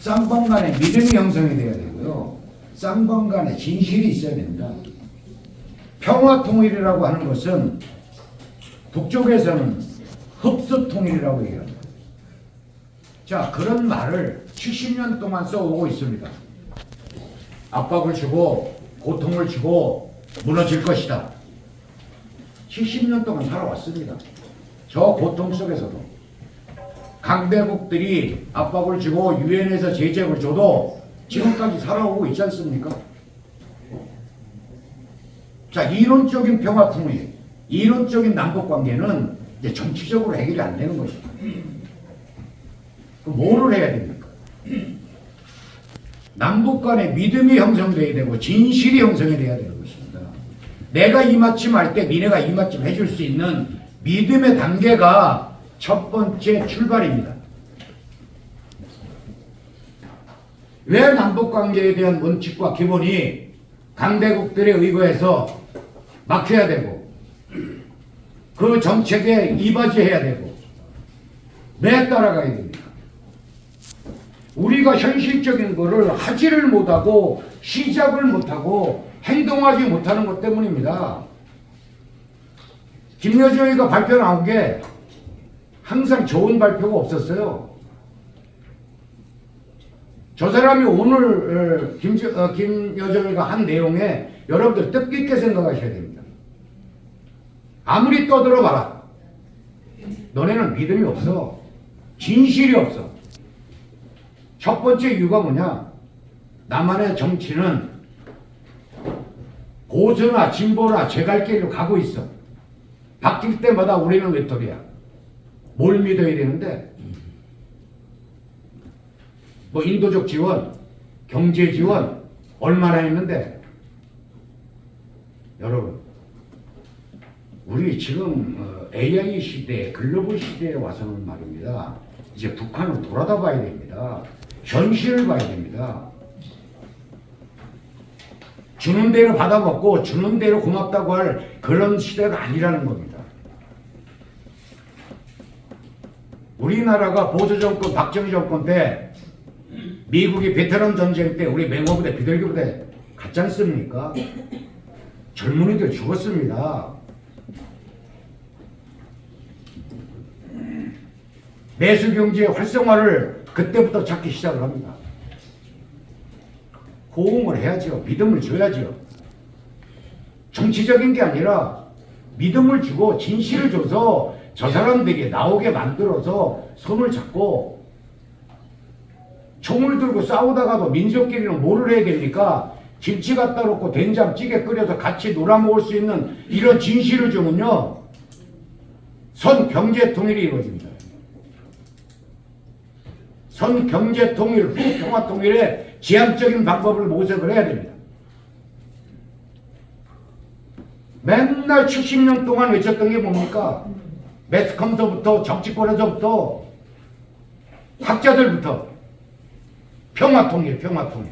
쌍방 간에 믿음이 형성이 돼야 되고요. 쌍방 간에 진실이 있어야 됩니다. 평화 통일이라고 하는 것은 북쪽에서는 흡수 통일이라고 얘기합니다. 자, 그런 말을 70년 동안 써오고 있습니다. 압박을 주고 고통을 주고 무너질 것이다. 70년 동안 살아왔습니다. 저 고통 속에서도 강대국들이 압박을 주고 유엔에서 제재를 줘도 지금까지 살아오고 있지 않습니까? 자, 이론적인 평화 통일, 이론적인 남북 관계는 이제 정치적으로 해결이 안 되는 것입니다. 그럼 뭐를 해야 됩니까? 남북 간의 믿음이 형성돼야 되고 진실이 형성이 돼야 되는 것입니다. 내가 이마침 할 때 니네가 이마침 해줄 수 있는 믿음의 단계가 첫 번째 출발입니다. 왜 남북 관계에 대한 원칙과 기본이 강대국들에 의거해서 막혀야 되고 그 정책에 이바지해야 되고 왜 따라가야 됩니까? 우리가 현실적인 거를 하지를 못하고 시작을 못하고 행동하지 못하는 것 때문입니다. 김여정이가 발표 나온 게 항상 좋은 발표가 없었어요. 저 사람이 오늘 어, 김, 어, 김여정이가 한 내용에 여러분들 뜻깊게 생각하셔야 됩니다. 아무리 떠들어 봐라. 너네는 믿음이 없어. 진실이 없어. 첫 번째 이유가 뭐냐? 나만의 정치는 고수나 진보나 제갈 길로 가고 있어. 바뀔 때마다 우리는 외톨이야. 뭘 믿어야 되는데? 뭐 인도적 지원, 경제 지원 얼마나 했는데? 여러분, 우리 지금 어, AI 시대, 글로벌 시대에 와서는 말입니다. 이제 북한을 돌아다 봐야 됩니다. 현실을 봐야 됩니다. 주는 대로 받아먹고 주는 대로 고맙다고 할 그런 시대가 아니라는 겁니다. 우리나라가 보수 정권, 박정희 정권 때 미국이 베트남 전쟁 때 우리 맹호부대, 비둘기부대 갔지 않습니까? 젊은이들 죽었습니다. 내수 경제의 활성화를 그때부터 찾기 시작을 합니다. 호응을 해야죠. 믿음을 줘야죠. 정치적인 게 아니라 믿음을 주고 진실을 줘서 저 사람들에게 나오게 만들어서 손을 잡고 총을 들고 싸우다가도 민족끼리는 뭐를 해야 됩니까? 김치 갖다 놓고 된장찌개 끓여서 같이 놀아 먹을 수 있는 이런 진실을 주면요. 선 경제 통일이 이루어집니다. 선 경제 통일, 후 평화 통일의 지향적인 방법을 모색을 해야 됩니다. 맨날 70년 동안 외쳤던 게 뭡니까? 매스컴서부터 정치권에서부터 학자들부터 평화 통일, 평화 통일.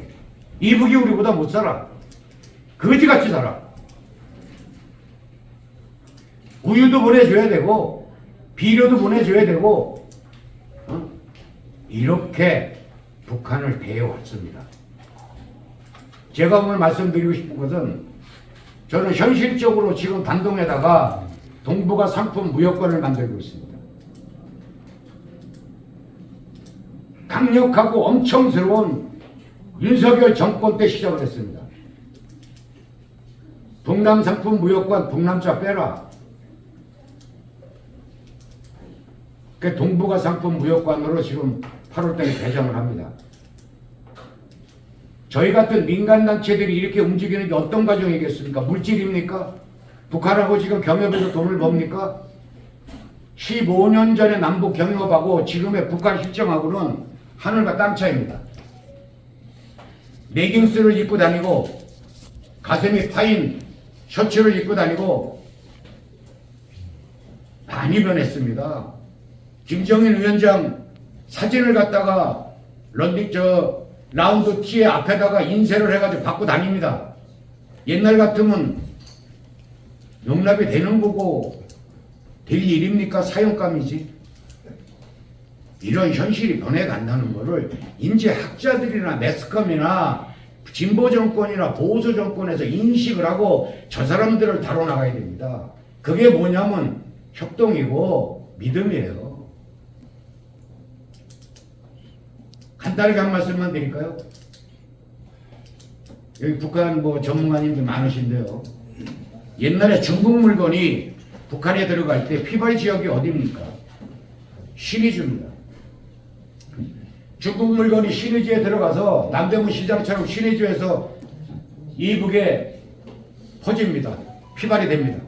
이북이 우리보다 못 살아. 거지같이 살아. 우유도 보내줘야 되고 비료도 보내줘야 되고 어? 이렇게 북한을 대해왔습니다. 제가 오늘 말씀드리고 싶은 것은 저는 현실적으로 지금 단동에다가 동북아 상품 무역권을 만들고 있습니다. 강력하고 엄청스러운 윤석열 정권 때 시작을 했습니다. 북남 상품 무역권 북남자 빼라. 그 동북아 상품 무역관으로 지금 8월달에 개장을 합니다. 저희 같은 민간단체들이 이렇게 움직이는 게 어떤 과정이겠습니까? 물질입니까? 북한하고 지금 경협에서 돈을 법니까? 15년 전에 남북 경협하고 지금의 북한 실정하고는 하늘과 땅 차이입니다. 레깅스를 입고 다니고 가슴이 파인 셔츠를 입고 다니고 많이 변했습니다. 김정인 위원장 사진을 갖다가 런닝 저 라운드 티에 앞에다가 인쇄를 해가지고 받고 다닙니다. 옛날 같으면 용납이 되는 거고 될 일입니까? 사용감이지. 이런 현실이 변해간다는 거를 인제 학자들이나 매스컴이나 진보 정권이나 보수 정권에서 인식을 하고 저 사람들을 다뤄나가야 됩니다. 그게 뭐냐면 협동이고 믿음이에요. 간단하게 한 말씀만 드릴까요? 여기 북한 뭐 전문가님들 많으신데요. 옛날에 중국 물건이 북한에 들어갈 때 피발 지역이 어디입니까? 신의주입니다. 중국 물건이 신의주에 들어가서 남대문 시장처럼 신의주에서 이북에 퍼집니다. 피발이 됩니다.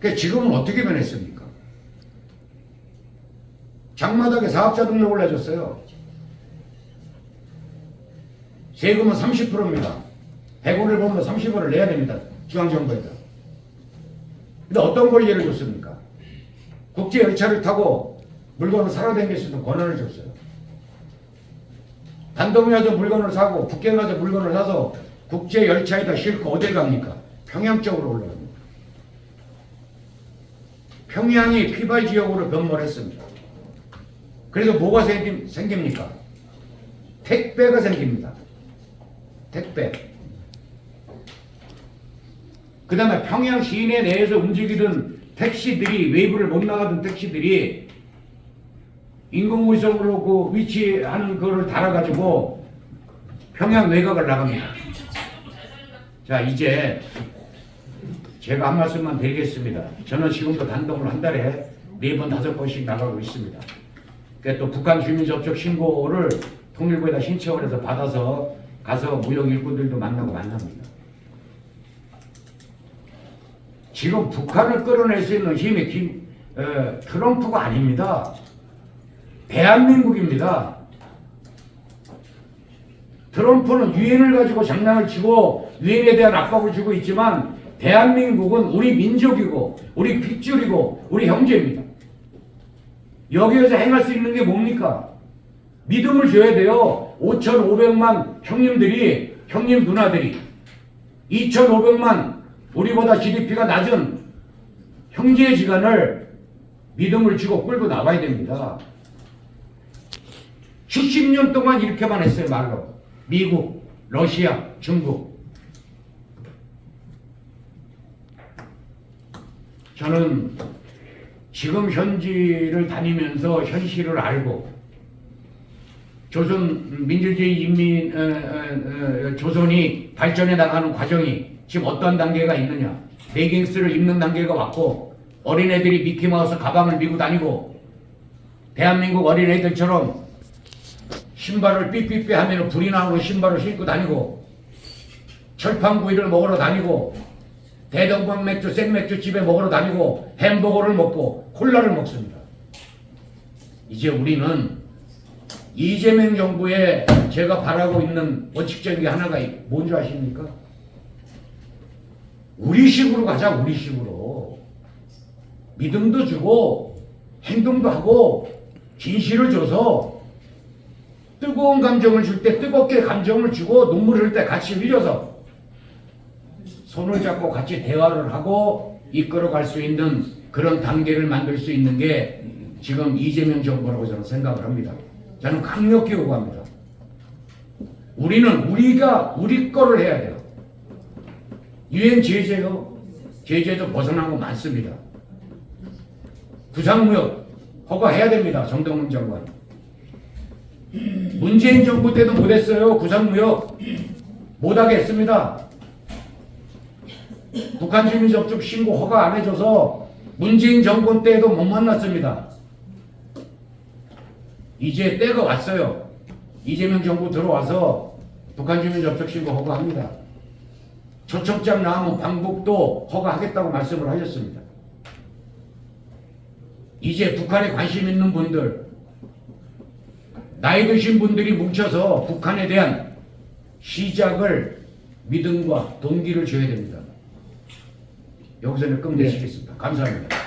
그 지금은 어떻게 변했습니까? 장마당에 사업자 등록을 해줬어요. 세금은 30%입니다. 100원을 보면 30원을 내야 됩니다. 중앙정부에다. 근데 어떤 권리를 줬습니까? 국제 열차를 타고 물건을 사러 다닐 수 있는 권한을 줬어요. 단동에 가서 물건을 사고 북경 가서 물건을 사서 국제 열차에다 싣고 어딜 갑니까? 평양 쪽으로 올라갑니다. 평양이 피발 지역으로 변모했습니다. 그래서 뭐가 생깁, 생깁니까? 택배가 생깁니다. 택배. 그 다음에 평양 시내 내에서 움직이던 택시들이 외부를 못 나가던 택시들이 인공위성으로 그 위치하는 거를 달아가지고 평양 외곽을 나갑니다. 자 이제 제가 한 말씀만 드리겠습니다. 저는 지금도 단독으로 한 달에 네 번 다섯 번씩 나가고 있습니다. 그러니까 또 북한 주민 접촉 신고를 통일부에다 신청을 해서 받아서 가서 무역 일꾼들도 만나고 만납니다. 지금 북한을 끌어낼 수 있는 힘이 김, 어, 트럼프가 아닙니다. 대한민국입니다. 트럼프는 유엔을 가지고 장난을 치고 유엔에 대한 압박을 주고 있지만 대한민국은 우리 민족이고 우리 핏줄이고 우리 형제입니다. 여기에서 행할 수 있는 게 뭡니까? 믿음을 줘야 돼요. 5,500만 형님들이 형님 누나들이 2,500만 우리보다 GDP가 낮은 형제의 지간을 믿음을 주고 끌고 나와야 됩니다. 70년 동안 이렇게만 했어요 말로. 미국, 러시아, 중국. 저는 지금 현지를 다니면서 현실을 알고 조선 민주주의 인민 어, 어, 어, 조선이 발전해 나가는 과정이 지금 어떤 단계가 있느냐 레깅스를 입는 단계가 왔고 어린애들이 미키마우스 가방을 메고 다니고 대한민국 어린애들처럼 신발을 삐삐삐 하면 불이 나오는 신발을 신고 다니고 철판구이를 먹으러 다니고 대동강 맥주 생맥주 집에 먹으러 다니고 햄버거를 먹고 콜라를 먹습니다. 이제 우리는 이재명 정부에 제가 바라고 있는 원칙적인 게 하나가 뭔지 아십니까? 우리식으로 가자 우리식으로 믿음도 주고 행동도 하고 진실을 줘서 뜨거운 감정을 줄 때 뜨겁게 감정을 주고 눈물을 흘릴 때 같이 흘려서 손을 잡고 같이 대화를 하고 이끌어갈 수 있는 그런 단계를 만들 수 있는 게 지금 이재명 정부라고 저는 생각을 합니다. 저는 강력히 요구합니다. 우리는 우리가 우리 거를 해야 돼요. 유엔 제재요. 제재도 벗어난 거 많습니다. 부산무역 허가해야 됩니다. 정동훈 장관. 문재인 정부 때도 못했어요. 부산무역 못하게 했습니다. 북한 주민 접촉 신고 허가 안 해줘서 문재인 정권 때도 못 만났습니다. 이제 때가 왔어요. 이재명 정부 들어와서 북한 주민 접촉 신고 허가합니다. 초청장 나오면 방북도 허가하겠다고 말씀을 하셨습니다. 이제 북한에 관심 있는 분들, 나이 드신 분들이 뭉쳐서 북한에 대한 시작을 믿음과 동기를 줘야 됩니다. 여기서는 끝내시겠습니다. 감사합니다.